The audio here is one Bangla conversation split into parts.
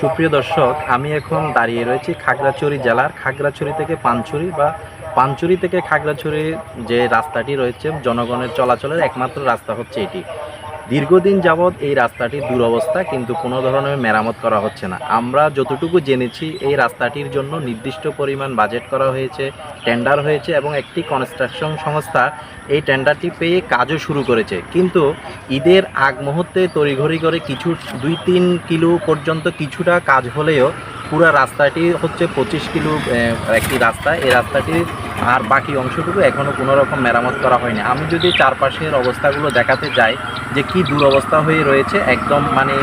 সুপ্রিয় দর্শক, আমি এখন দাঁড়িয়ে রয়েছি খাগড়াছড়ি জেলার খাগড়াছড়ি থেকে পানছড়ি বা পানছড়ি থেকে খাগড়াছড়ি যে রাস্তাটি রয়েছে, জনগণের চলাচলের একমাত্র রাস্তা হচ্ছে এটি। দীর্ঘদিন যাবৎ এই রাস্তাটির দুরবস্থা, কিন্তু কোনো ধরনের মেরামত করা হচ্ছে না। আমরা যতটুকু জেনেছি, এই রাস্তাটির জন্য নির্দিষ্ট পরিমাণ বাজেট করা হয়েছে টেন্ডার হয়েছে এবং একটি কনস্ট্রাকশন সংস্থা এই টেন্ডারটি পেয়ে কাজও শুরু করেছে। কিন্তু ঈদের আগ মুহূর্তে তড়িঘড়ি করে কিছু, দুই তিন কিলো পর্যন্ত কিছুটা কাজ হলেও পুরো রাস্তাটি হচ্ছে পঁচিশ কিলো একটি রাস্তা। এই রাস্তাটির আর বাকি অংশটুকু এখনও কোনো রকম মেরামত করা হয়নি। আমি যদি চারপাশের অবস্থাগুলো দেখাতে যাই যে কি দুরবস্থা হয়ে রয়েছে, একদম মানে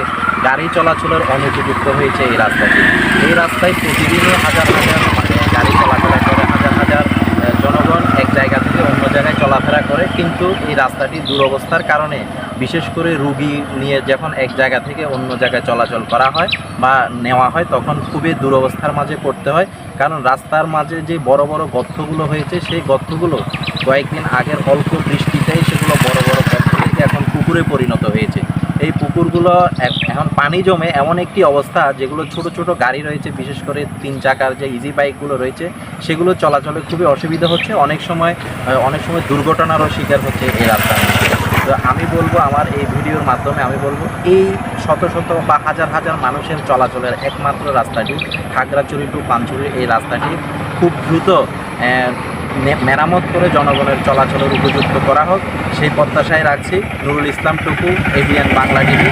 গাড়ি চলাচলের অনুপযুক্ত হয়েছে এই রাস্তাটি। এই রাস্তায় প্রতিদিনই হাজার হাজার মানে গাড়ি চলাফেরা করে হাজার হাজার আহ, জনগণ এক জায়গা থেকে অন্য জায়গায় চলাফেরা করে কিন্তু এই রাস্তাটি দুরবস্থার কারণে, বিশেষ করে রুগী নিয়ে যখন এক জায়গা থেকে অন্য জায়গায় চলাচল করা হয় বা নেওয়া হয়, তখন খুবই দুরবস্থার মাঝে পড়তে হয়। কারণ রাস্তার মাঝে যে বড় বড় গর্তগুলো হয়েছে, সেই গর্তগুলো কয়েকদিন আগের অল্প বৃষ্টিতেই সেগুলো বড় বড় গর্ত থেকে এখন পুকুরে পরিণত হয়েছে। পুকুরগুলো এখন পানি জমে এমন একটি অবস্থা যেগুলো ছোট ছোট গাড়ি রয়েছে, বিশেষ করে তিন চাকার যে ইজি বাইকগুলো রয়েছে, সেগুলো চলাচলে খুবই অসুবিধা হচ্ছে। অনেক সময় অনেক সময় দুর্ঘটনারও শিকার হচ্ছে এই রাস্তার তো আমি বলব আমার এই ভিডিওর মাধ্যমে আমি বলব, এই শত শত বা হাজার হাজার মানুষের চলাচলের একমাত্র রাস্তাটি খাগড়াছড়ি টু পানছড়ির এই রাস্তাটি। খুব দ্রুত মেরামত করে জনগণের চলাচলের উপযুক্ত করা হোক। সেই প্রত্যাশায় রাখছি নুরুল ইসলাম টুকু এভিএন বাংলা টিভি